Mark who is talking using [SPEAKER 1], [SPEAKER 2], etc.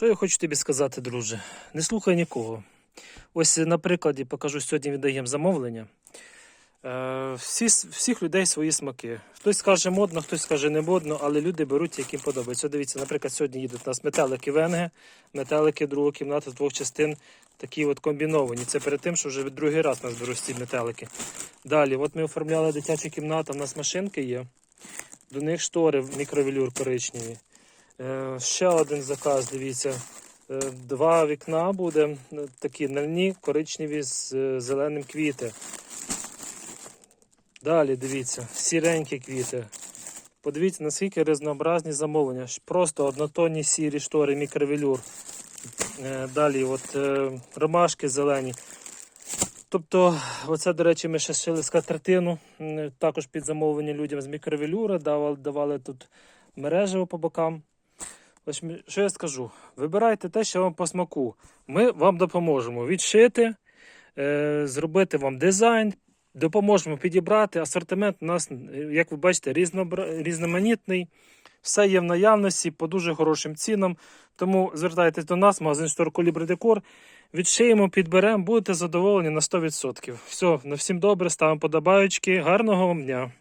[SPEAKER 1] Що я хочу тобі сказати, друже? Не слухай нікого. Ось на прикладі покажу, сьогодні віддаємо замовлення. Е, всі, всіх людей свої смаки. Хтось скаже модно, хтось скаже не модно, але люди беруть, яким подобається. От Дивіться, наприклад, сьогодні їдуть у нас метелики Венге, метелики другої кімнати з двох частин, такі от комбіновані. Це перед тим, що вже другий раз у нас беруть ці метелики. Далі, от ми оформляли дитячу кімнату, у нас машинки є. До них штори в мікровелюр коричневі. Е, ще один заказ, дивіться. Е, Два вікна буде е, такі нальні, коричневі з зеленим квіти. Далі дивіться, сіренькі квіти. Подивіться, наскільки різнообразні замовлення. Просто однотонні сірі штори, мікровелюр. Далі от, ромашки зелені. Тобто, оце, до речі, ми ще шили скатертину, також під замовлення людям з мікровелюра, давали, давали тут мережево по бокам. Що я скажу? Вибирайте те, що вам по смаку. Ми вам допоможемо відшити, е, зробити вам дизайн, допоможемо підібрати. Асортимент у нас, як ви бачите, різноманітний. Все є в наявності по дуже хорошим цінам. Тому звертайтесь до нас, магазин Штор Колібри Декор. Відшиємо, підберемо, будете задоволені на 100%. Все, на всім добре, ставимо подобаючки. Гарного вам дня!